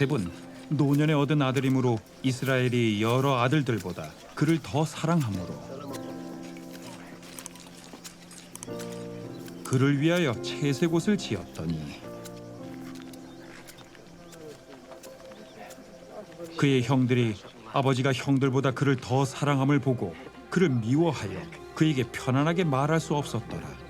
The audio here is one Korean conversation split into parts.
요셉은 노년에 얻은 아들이므로 이스라엘이 여러 아들들보다 그를 더 사랑하므로 그를 위하여 채색 옷을 지었더니 그의 형들이 아버지가 형들보다 그를 더 사랑함을 보고 그를 미워하여 그에게 편안하게 말할 수 없었더라.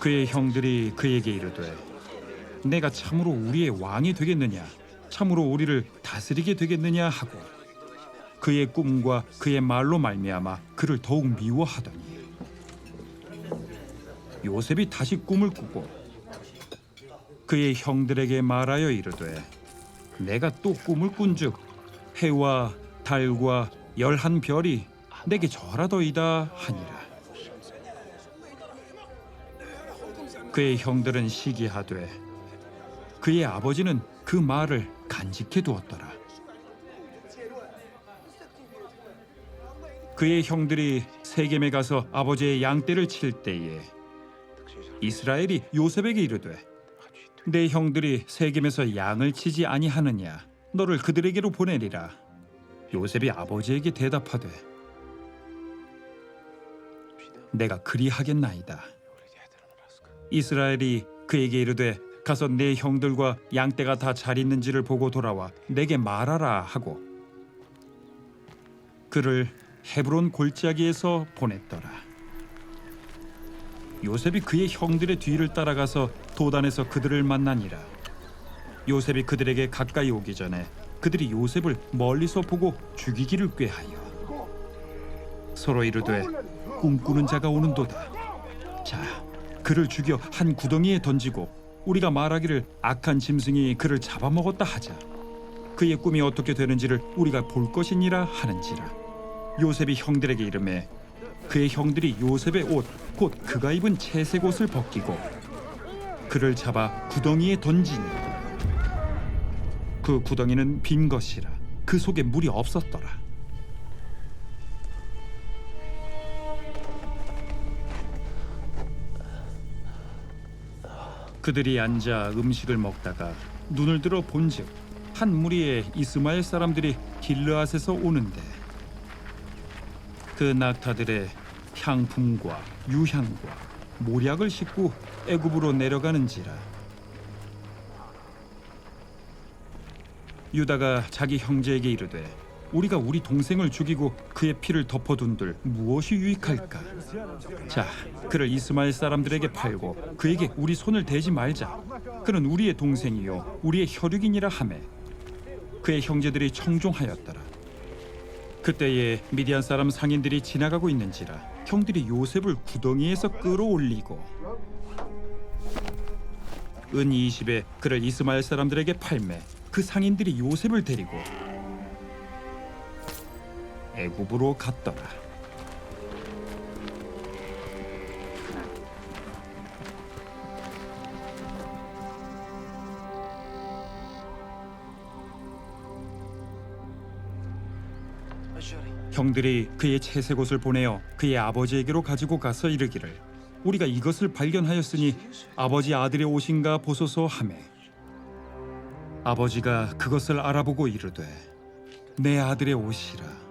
그의 형들이 그에게 이르되 내가 참으로 우리의 왕이 되겠느냐? 참으로 우리를 다스리게 되겠느냐? 하고 그의 꿈과 그의 말로 말미암아 그를 더욱 미워하더니 요셉이 다시 꿈을 꾸고 그의 형들에게 말하여 이르되 내가 또 꿈을 꾼즉 해와 달과 열한 별이 내게 절하더이다 하니라 그의 형들은 시기하되 그의 아버지는 그 말을 간직해 두었더라. 그의 형들이 세겜에 가서 아버지의 양떼를 칠 때에 이스라엘이 요셉에게 이르되 내 형들이 세겜에서 양을 치지 아니하느냐? 너를 그들에게로 보내리라. 요셉이 아버지에게 대답하되 내가 그리하겠나이다 이스라엘이 그에게 이르되 가서 내 형들과 양떼가 다 잘 있는지를 보고 돌아와 내게 말하라 하고 그를 헤브론 골짜기에서 보냈더라. 요셉이 그의 형들의 뒤를 따라가서 도단에서 그들을 만나니라. 요셉이 그들에게 가까이 오기 전에 그들이 요셉을 멀리서 보고 죽이기를 꾀하여 서로 이르되 꿈꾸는 자가 오는도다. 자, 그를 죽여 한 구덩이에 던지고 우리가 말하기를 악한 짐승이 그를 잡아먹었다 하자. 그의 꿈이 어떻게 되는지를 우리가 볼 것이니라 하는지라. 요셉이 형들에게 이름해 그의 형들이 요셉의 옷 곧 그가 입은 채색 옷을 벗기고 그를 잡아 구덩이에 던지니 그 구덩이는 빈 것이라 그 속에 물이 없었더라 그들이 앉아 음식을 먹다가 눈을 들어 본즉 한 무리의 이스마엘 사람들이 길르앗에서 오는데 그 낙타들의 향품과 유향과 모략을 싣고 애굽으로 내려가는지라. 유다가 자기 형제에게 이르되 우리가 우리 동생을 죽이고 그의 피를 덮어둔들 무엇이 유익할까? 자 그를 이스마엘 사람들에게 팔고 그에게 우리 손을 대지 말자. 그는 우리의 동생이요 우리의 혈육이니라 하매 그의 형제들이 청종하였더라. 그때에 미디안 사람 상인들이 지나가고 있는지라 형들이 요셉을 구덩이에서 끌어올리고 은 20에 그를 이스마엘 사람들에게 팔매 그 상인들이 요셉을 데리고 애굽으로 갔더라. 형들이 그의 채색 옷을 보내어 그의 아버지에게로 가지고 가서 이르기를 우리가 이것을 발견하였으니 아버지 아들의 옷인가 보소서 하매 아버지가 그것을 알아보고 이르되 내 아들의 옷이라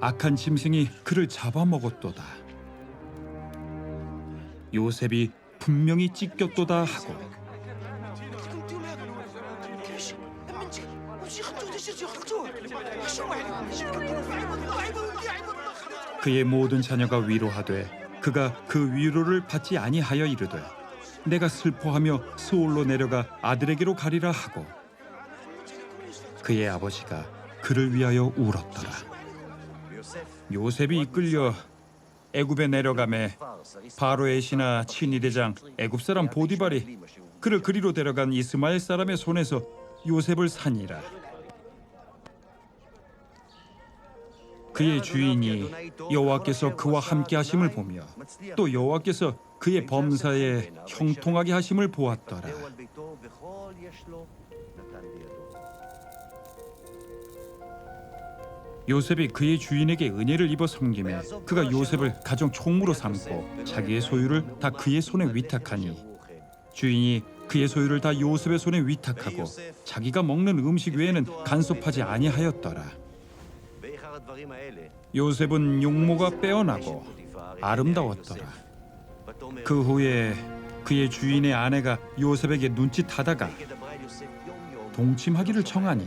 악한 짐승이 그를 잡아먹었도다. 요셉이 분명히 찢겼도다 하고 그의 모든 자녀가 위로하되 그가 그 위로를 받지 아니하여 이르되 내가 슬퍼하며 스올로 내려가 아들에게로 가리라 하고 그의 아버지가 그를 위하여 울었더라 요셉이 이끌려 애굽에 내려가매 바로의 신하 친위 대장 애굽 사람 보디발이 그를 그리로 데려간 이스마엘 사람의 손에서 요셉을 산이라. 그의 주인이 여호와께서 그와 함께 하심을 보며 또 여호와께서 그의 범사에 형통하게 하심을 보았더라 요셉이 그의 주인에게 은혜를 입어 섬김에 그가 요셉을 가정 총무로 삼고 자기의 소유를 다 그의 손에 위탁하니 주인이 그의 소유를 다 요셉의 손에 위탁하고 자기가 먹는 음식 외에는 간섭하지 아니하였더라. 요셉은 용모가 빼어나고 아름다웠더라. 그 후에 그의 주인의 아내가 요셉에게 눈짓하다가 동침하기를 청하니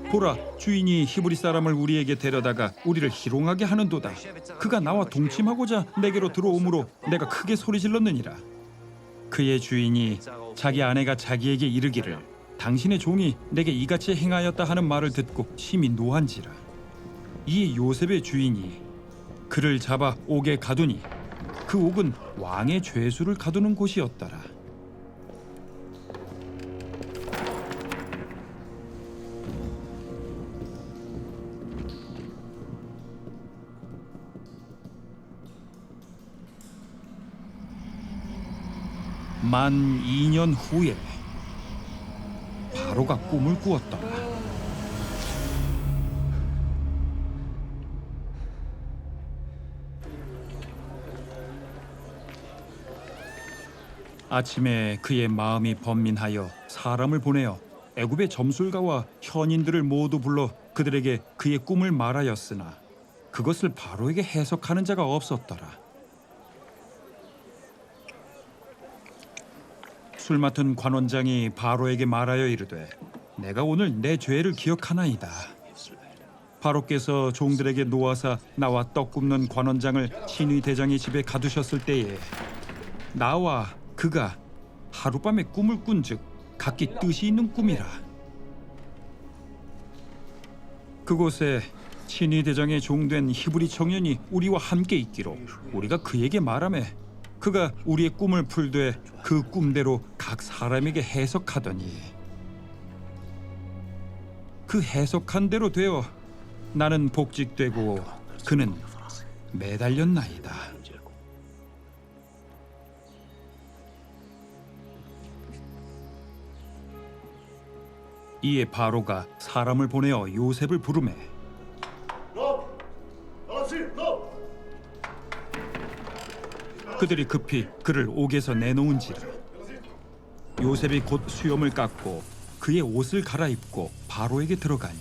보라 주인이 히브리 사람을 우리에게 데려다가 우리를 희롱하게 하는도다. 그가 나와 동침하고자 내게로 들어오므로 내가 크게 소리 질렀느니라. 그의 주인이 자기 아내가 자기에게 이르기를 당신의 종이 내게 이같이 행하였다 하는 말을 듣고 심히 노한지라. 이에 요셉의 주인이 그를 잡아 옥에 가두니 그 옥은 왕의 죄수를 가두는 곳이었더라. 만 2년 후에 바로가 꿈을 꾸었더라. 아침에 그의 마음이 번민하여 사람을 보내어 애굽의 점술가와 현인들을 모두 불러 그들에게 그의 꿈을 말하였으나 그것을 바로에게 해석하는 자가 없었더라. 술 맡은 관원장이 바로에게 말하여 이르되 내가 오늘 내 죄를 기억하나이다. 바로께서 종들에게 놓아사 나와 떡 굽는 관원장을 신위 대장의 집에 가두셨을 때에 나와 그가 하룻밤에 꿈을 꾼즉 각기 뜻이 있는 꿈이라 그곳에 친위 대장의 종된 히브리 청년이 우리와 함께 있기로 우리가 그에게 말하매 그가 우리의 꿈을 풀되 그 꿈대로 각 사람에게 해석하더니 그 해석한 대로 되어 나는 복직되고 그는 매달렸나이다. 이에 바로가 사람을 보내어 요셉을 부르매 그들이 급히 그를 옥에서 내놓은지라. 요셉이 곧 수염을 깎고 그의 옷을 갈아입고 바로에게 들어가니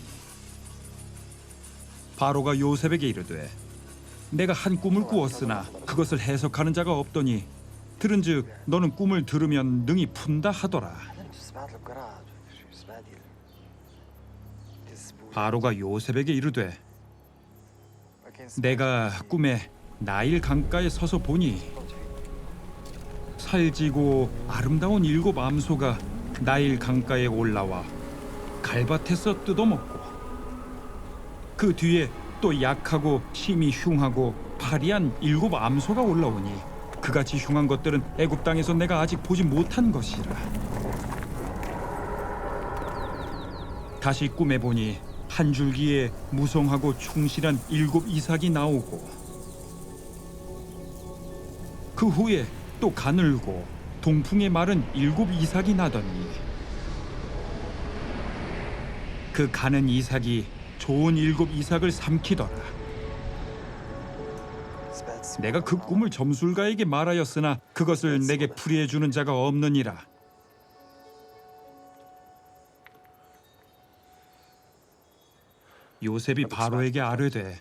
바로가 요셉에게 이르되 내가 한 꿈을 꾸었으나 그것을 해석하는 자가 없더니 들은즉 너는 꿈을 들으면 능히 푼다 하더라. 바로가 요셉에게 이르되 내가 꿈에 나일 강가에 서서 보니 살지고 아름다운 일곱 암소가 나일 강가에 올라와 갈밭에서 뜯어먹고 그 뒤에 또 약하고 심히 흉하고 파리한 일곱 암소가 올라오니 그같이 흉한 것들은 애굽 땅에서 내가 아직 보지 못한 것이라. 다시 꿈에 보니 한 줄기에 무성하고 충실한 일곱 이삭이 나오고 그 후에 또 가늘고 동풍에 마른 일곱 이삭이 나더니 그 가는 이삭이 좋은 일곱 이삭을 삼키더라. 내가 그 꿈을 점술가에게 말하였으나 그것을 내게 풀이해 주는 자가 없느니라. 요셉이 바로에게 아뢰되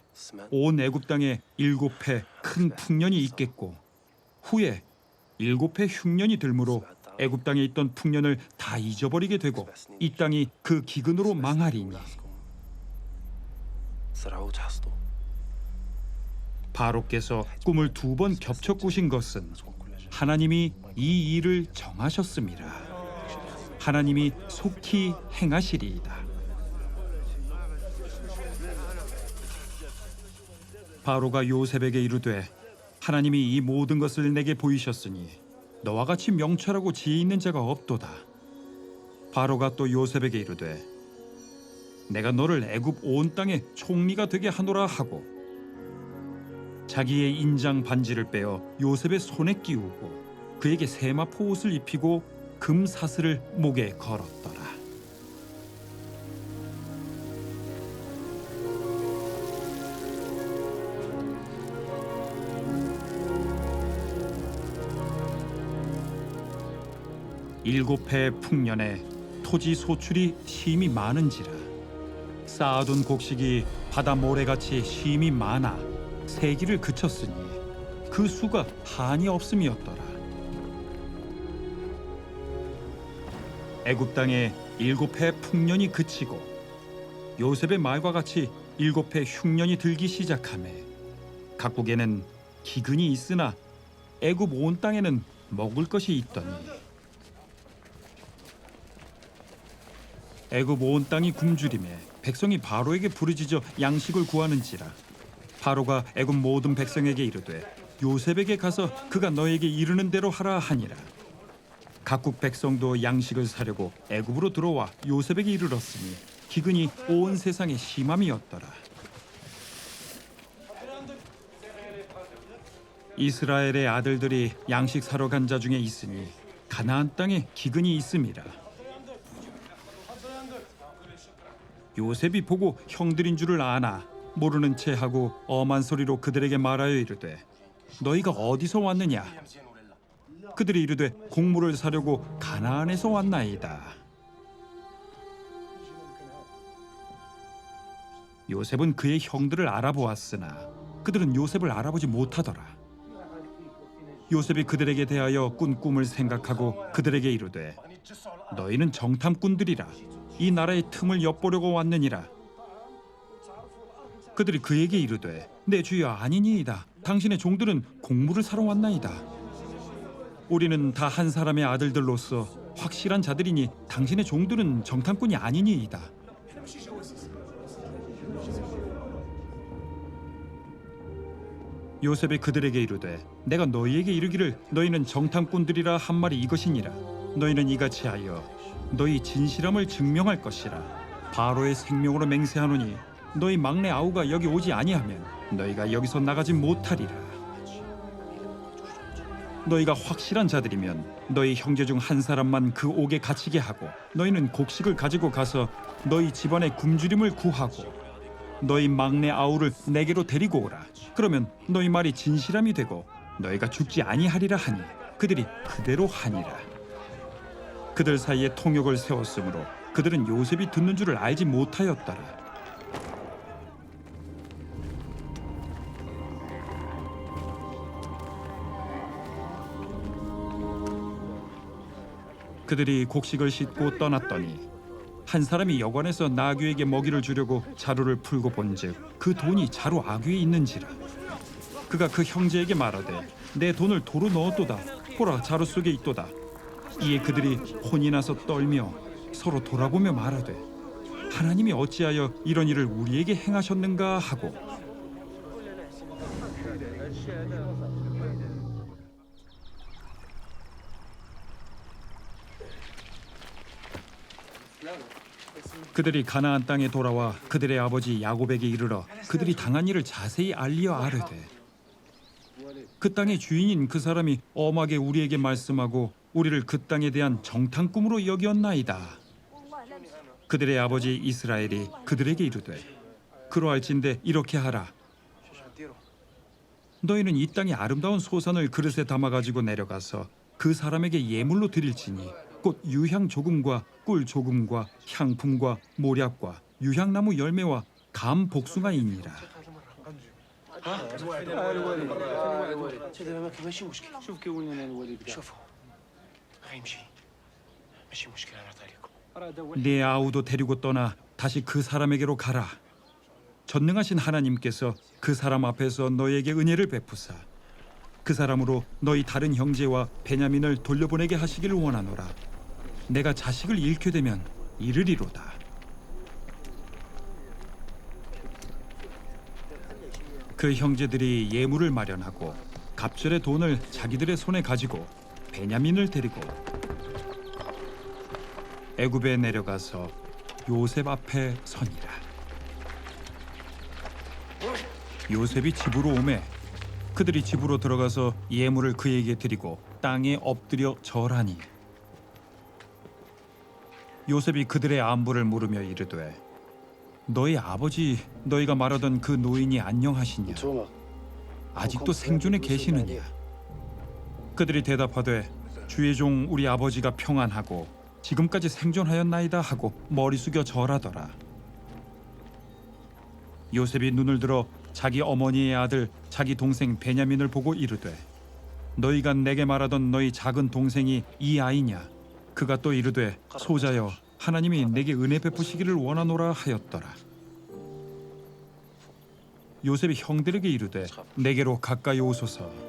온 애굽 땅에 일곱 해 큰 풍년이 있겠고 후에 일곱 해 흉년이 들므로 애굽 땅에 있던 풍년을 다 잊어버리게 되고 이 땅이 그 기근으로 망하리니 바로께서 꿈을 두 번 겹쳐 꾸신 것은 하나님이 이 일을 정하셨습니다. 하나님이 속히 행하시리이다. 바로가 요셉에게 이르되 하나님이 이 모든 것을 내게 보이셨으니 너와 같이 명철하고 지혜 있는 자가 없도다. 바로가 또 요셉에게 이르되 내가 너를 애굽 온 땅의 총리가 되게 하노라 하고 자기의 인장 반지를 빼어 요셉의 손에 끼우고 그에게 세마포 옷을 입히고 금 사슬을 목에 걸었더라. 일곱 해 풍년에 토지 소출이 심히 많은지라 쌓아둔 곡식이 바다 모래같이 심히 많아 세기를 그쳤으니 그 수가 한이 없음이었더라. 애굽 땅에 일곱 해 풍년이 그치고 요셉의 말과 같이 일곱 해 흉년이 들기 시작하매 각국에는 기근이 있으나 애굽 온 땅에는 먹을 것이 있더니 애굽 온 땅이 굶주림에 백성이 바로에게 부르짖어 양식을 구하는지라. 바로가 애굽 모든 백성에게 이르되 요셉에게 가서 그가 너에게 이르는 대로 하라 하니라. 각국 백성도 양식을 사려고 애굽으로 들어와 요셉에게 이르렀으니 기근이 온 세상에 심함이었더라. 이스라엘의 아들들이 양식 사러 간 자 중에 있으니 가나안 땅에 기근이 있음이라 요셉이 보고 형들인 줄을 아나 모르는 채 하고 엄한 소리로 그들에게 말하여 이르되 너희가 어디서 왔느냐? 그들이 이르되 곡물을 사려고 가나안에서 왔나이다. 요셉은 그의 형들을 알아보았으나 그들은 요셉을 알아보지 못하더라. 요셉이 그들에게 대하여 꾼 꿈을 생각하고 그들에게 이르되 너희는 정탐꾼들이라 이 나라의 틈을 엿보려고 왔느니라. 그들이 그에게 이르되 내 주여 아니니이다. 당신의 종들은 곡물을 사러 왔나이다. 우리는 다 한 사람의 아들들로서 확실한 자들이니 당신의 종들은 정탐꾼이 아니니이다. 요셉이 그들에게 이르되 내가 너희에게 이르기를 너희는 정탐꾼들이라 한 말이 이것이니라. 너희는 이같이 하여 너희 진실함을 증명할 것이라. 바로의 생명으로 맹세하노니 너희 막내 아우가 여기 오지 아니하면 너희가 여기서 나가지 못하리라. 너희가 확실한 자들이면 너희 형제 중 한 사람만 그 옥에 갇히게 하고 너희는 곡식을 가지고 가서 너희 집안의 굶주림을 구하고 너희 막내 아우를 내게로 데리고 오라. 그러면 너희 말이 진실함이 되고 너희가 죽지 아니하리라 하니 그들이 그대로 하니라 그들 사이에 통역을 세웠으므로 그들은 요셉이 듣는 줄을 알지 못하였더라. 그들이 곡식을 싣고 떠났더니 한 사람이 여관에서 나귀에게 먹이를 주려고 자루를 풀고 본즉 그 돈이 자루 아귀에 있는지라. 그가 그 형제에게 말하되 내 돈을 도로 넣었도다. 보라 자루 속에 있도다 이에 그들이 혼이 나서 떨며 서로 돌아보며 말하되 하나님이 어찌하여 이런 일을 우리에게 행하셨는가 하고. 그들이 가나안 땅에 돌아와 그들의 아버지 야곱에게 이르러 그들이 당한 일을 자세히 알리어 아뢰되 그 땅의 주인인 그 사람이 엄하게 우리에게 말씀하고 우리를 그 땅에 대한 정탐 꿈으로 여기었나이다. 그들의 아버지 이스라엘이 그들에게 이르되 그러할진대 이렇게 하라. 너희는 이 땅의 아름다운 소산을 그릇에 담아 가지고 내려가서 그 사람에게 예물로 드릴지니 곧 유향 조금과 꿀 조금과 향품과 모략과 유향나무 열매와 감 복숭아이니라. 내 네 아우도 데리고 떠나 다시 그 사람에게로 가라. 전능하신 하나님께서 그 사람 앞에서 너에게 은혜를 베푸사 그 사람으로 너희 다른 형제와 베냐민을 돌려보내게 하시길 원하노라. 내가 자식을 잃게 되면 이르리로다. 그 형제들이 예물을 마련하고 갑절의 돈을 자기들의 손에 가지고 베냐민을 데리고 애굽에 내려가서 요셉 앞에 선이라. 요셉이 집으로 오매 그들이 집으로 들어가서 예물을 그에게 드리고 땅에 엎드려 절하니 요셉이 그들의 안부를 물으며 이르되 너희 아버지 너희가 말하던 그 노인이 안녕하시냐? 아직도 생존에 계시느냐? 그들이 대답하되 주의 종 우리 아버지가 평안하고 지금까지 생존하였나이다 하고 머리 숙여 절하더라. 요셉이 눈을 들어 자기 어머니의 아들 자기 동생 베냐민을 보고 이르되 너희가 내게 말하던 너희 작은 동생이 이 아이냐? 그가 또 이르되 소자여 하나님이 내게 은혜 베푸시기를 원하노라 하였더라. 요셉이 형들에게 이르되 내게로 가까이 오소서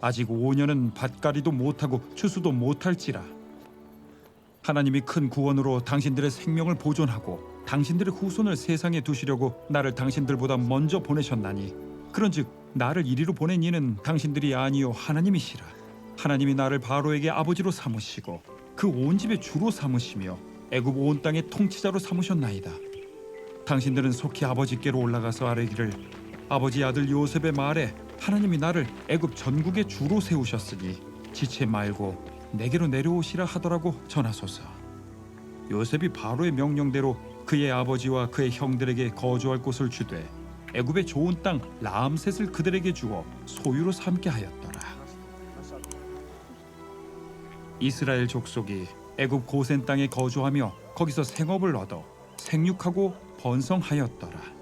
아직 5년은 밭가리도 못하고 추수도 못할지라 하나님이 큰 구원으로 당신들의 생명을 보존하고 당신들의 후손을 세상에 두시려고 나를 당신들보다 먼저 보내셨나니 그런즉 나를 이리로 보낸 이는 당신들이 아니요 하나님이시라 하나님이 나를 바로에게 아버지로 삼으시고 그 온 집의 주로 삼으시며 애굽 온 땅의 통치자로 삼으셨나이다. 당신들은 속히 아버지께로 올라가서 아뢰기를 아버지 아들 요셉의 말에 하나님이 나를 애굽 전국의 주로 세우셨으니 지체 말고 내게로 내려오시라 하더라고 전하소서. 요셉이 바로의 명령대로 그의 아버지와 그의 형들에게 거주할 곳을 주되 애굽의 좋은 땅 라암셋을 그들에게 주어 소유로 삼게 하였더라. 이스라엘 족속이 애굽 고센 땅에 거주하며 거기서 생업을 얻어 생육하고 번성하였더라.